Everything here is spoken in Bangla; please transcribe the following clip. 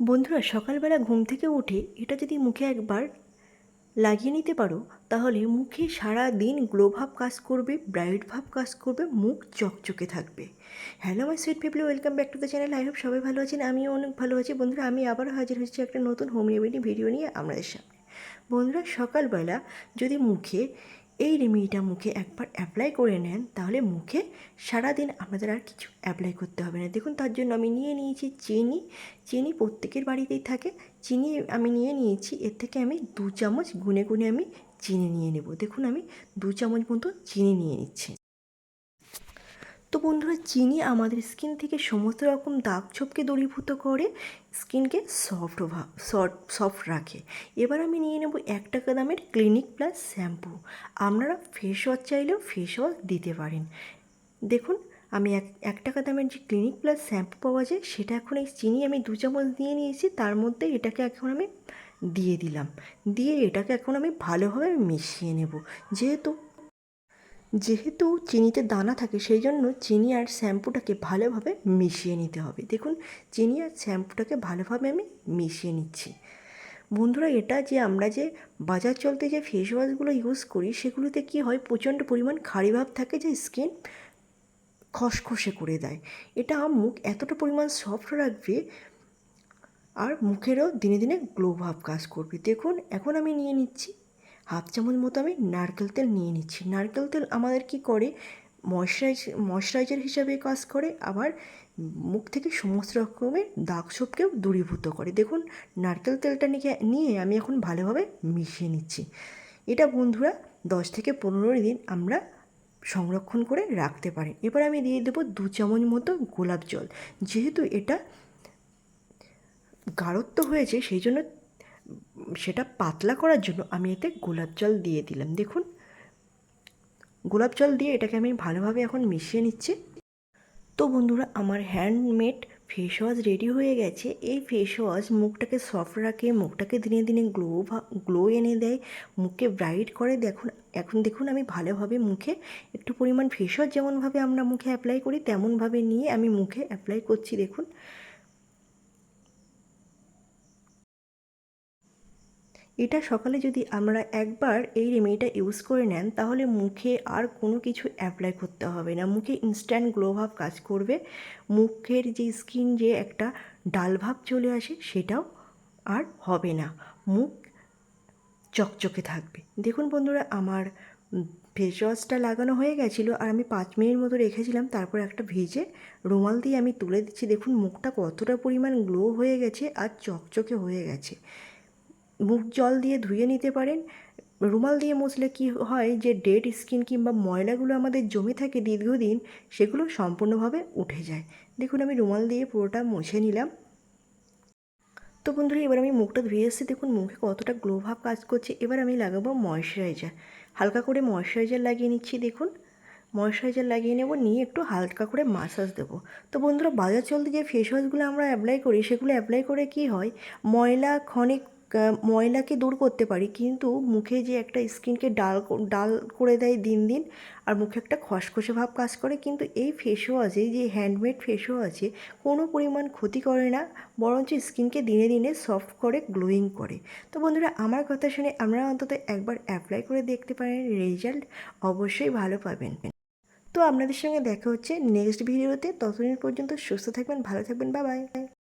বন্ধুরা, সকালবেলা ঘুম থেকে উঠে এটা যদি মুখে একবার লাগিয়ে নিতে পারো, তাহলে মুখে সারা দিন গ্লো ভাব কাজ করবে, ব্রাইট ভাব কাজ করবে, মুখ চকচকে থাকবে। Hello my sweet people, welcome back to the channel. I hope সবাই ভালো আছেন, আমিও অনেক ভালো আছি। বন্ধুরা, আমি আবার হাজির হয়েছি একটা নতুন হোম রেমেডি ভিডিও নিয়ে আপনাদের সামনে। বন্ধুরা, সকালবেলা যদি মুখে এই রেমেডিটা মুখে একবার অ্যাপ্লাই করে নেন, তাহলে মুখে সারাদিন আপনাদের আর কিছু অ্যাপ্লাই করতে হবে না। দেখুন, তার জন্য আমি নিয়ে নিয়েছি চিনি। চিনি প্রত্যেকের বাড়িতেই থাকে। চিনি আমি নিয়ে নিয়েছি, এর থেকে আমি দু চামচ গুনে গুনে আমি চিনি নিয়ে নেব। দেখুন, আমি দু চামচ মতো চিনি নিয়ে নিচ্ছি। তো বন্ধুরা, চিনি আমাদের স্কিন থেকে সমস্ত রকম দাগ ছোপকে দূরীভূত করে স্কিনকে সফট সফট রাখে। এবার আমি নিয়ে নেব এক টাকা দামের ক্লিনিক প্লাস শ্যাম্পু আপনারা ফেস ওয়াশ চাইলেও ফেস ওয়াশ দিতে পারেন। দেখুন, আমি এক এক টাকা দামের যে ক্লিনিক প্লাস শ্যাম্পু পাওয়া যায়, সেটা এখন এই চিনি আমি দু চামচ দিয়ে নিয়েছি, তার মধ্যে এটাকে এখন আমি দিয়ে দিলাম। দিয়ে এটাকে এখন আমি ভালোভাবে মিশিয়ে নেব। যেহেতু যেহেতু চিনিতে দানা থাকে, সেই জন্য চিনি আর শ্যাম্পুটাকে ভালোভাবে মিশিয়ে নিতে হবে। দেখুন, চিনি আর শ্যাম্পুটাকে ভালোভাবে আমি মিশিয়ে নিচ্ছি। বন্ধুরা, এটা যে আমরা যে বাজার চলতে যে ফেস ওয়াশগুলো ইউজ করি, সেগুলোতে কি হয়, প্রচণ্ড পরিমাণ খাড়ি ভাব থাকে যে স্কিন খসখসে করে দেয়। এটা মুখ এতটা পরিমাণ সফট রাখবে আর মুখেরও দিনে দিনে গ্লো ভাব কাজ করবে। দেখুন, এখন আমি নিয়ে নিচ্ছি হাফ চামচ মতো আমি নারকেল তেল নিয়ে নিচ্ছি। নারকেল তেল আমাদের কি করে? ময়শ্চারাইজ, ময়শ্চারাইজার হিসাবে কাজ করে, আবার মুখ থেকে সমস্ত রকমের দাগ ছোপকেও দূরীভূত করে। দেখুন, নারকেল তেলটা নিয়ে আমি এখন ভালোভাবে মিশিয়ে নিচ্ছি। এটা বন্ধুরা দশ থেকে পনেরো দিন আমরা সংরক্ষণ করে রাখতে পারেন। এবার আমি দিয়ে দেবো দু চামচ মতো গোলাপ জল। যেহেতু এটা গাঢ়ত্ব হয়েছে, সেই জন্য সেটা পাতলা করার জন্য আমি এতে গোলাপ জল দিয়ে দিলাম। দেখুন, গোলাপ জল দিয়ে এটাকে আমি ভালোভাবে এখন মিশিয়ে নিচ্ছি। তো বন্ধুরা, আমার হ্যান্ডমেড ফেস ওয়াশ রেডি হয়ে গেছে। এই ফেস ওয়াশ মুখটাকে সফট রাখে, মুখটাকে দিনে দিনে গ্লো গ্লো এনে দেয়, মুখকে ব্রাইট করে। দেখুন, এখন দেখুন আমি ভালোভাবে মুখে একটু পরিমাণ ফেস ওয়াশ যেমনভাবে আমরা মুখে অ্যাপ্লাই করি, তেমনভাবে নিয়ে আমি মুখে অ্যাপ্লাই করছি। দেখুন এটা সকালে যদি আমরা একবার এই রেমেডিটা ইউজ করে নেন, তাহলে মুখে আর কোনো কিছু অ্যাপ্লাই করতে হবে না। মুখে ইনস্ট্যান্ট গ্লো ভাব কাজ করবে। মুখের যে স্কিন যে একটা ডাল ভাব চলে আসে, সেটাও আর হবে না। মুখ চকচকে থাকবে। দেখুন বন্ধুরা, আমার ফেস ওয়াশটা লাগানো হয়ে গেছিল আর আমি পাঁচ মিনিট মতো রেখেছিলাম। তারপর একটা ভিজে রুমাল দিয়ে আমি তুলে দিচ্ছি। দেখুন, মুখটা কতটা পরিমাণ গ্লো হয়ে গেছে আর চকচকে হয়ে গেছে। মুখ জল দিয়ে ধুয়ে নিতে পারেন। রুমাল দিয়ে মুছলে কি হয় যে, ডেড স্কিন কিংবা ময়লাগুলো আমাদের জমে থাকে দীর্ঘদিন, সেগুলো সম্পূর্ণভাবে উঠে যায়। দেখুন, আমি রুমাল দিয়ে পুরোটা মুছে নিলাম। তো বন্ধুরা, এবার আমি মুখটা ধুয়ে এসেছি। দেখুন, মুখে কতটা গ্লো ভাব কাজ করছে। এবার আমি লাগাবো ময়শ্চারাইজার হালকা করে ময়শ্চারাইজার লাগিয়ে নিচ্ছি, দেখুন। ময়শ্চারাইজার লাগিয়ে নেব, নিয়ে একটু হালকা করে মাসাজ দেবো। তো বন্ধুরা, বাজার চলতে যে ফেস ওয়াশগুলো আমরা অ্যাপ্লাই করি, সেগুলো অ্যাপ্লাই করে কি হয়? ময়লা, ক্ষণিক ময়লাকে দূর করতে পারি, কিন্তু মুখে যে একটা স্কিনকে ডাল ডাল করে দেয় দিন দিন, আর মুখে একটা খসখসে ভাব কাজ করে, কিন্তু এই ফেস ওয়াশে যে হ্যান্ডমেড ফেস ওয়াশে কোনো পরিমাণ ক্ষতি করে না, বরঞ্চ স্কিনকে দিনে দিনে সফট করে গ্লোয়িং করে। তো বন্ধুরা, আমার কথা শুনে আমরা অন্তত একবার অ্যাপ্লাই করে দেখতে পারেন রেজাল্ট অবশ্যই ভালো পাবেন। তো আপনাদের সঙ্গে দেখা হচ্ছে নেক্সট ভিডিওতে ততদিন পর্যন্ত সুস্থ থাকবেন, ভালো থাকবেন বা বাই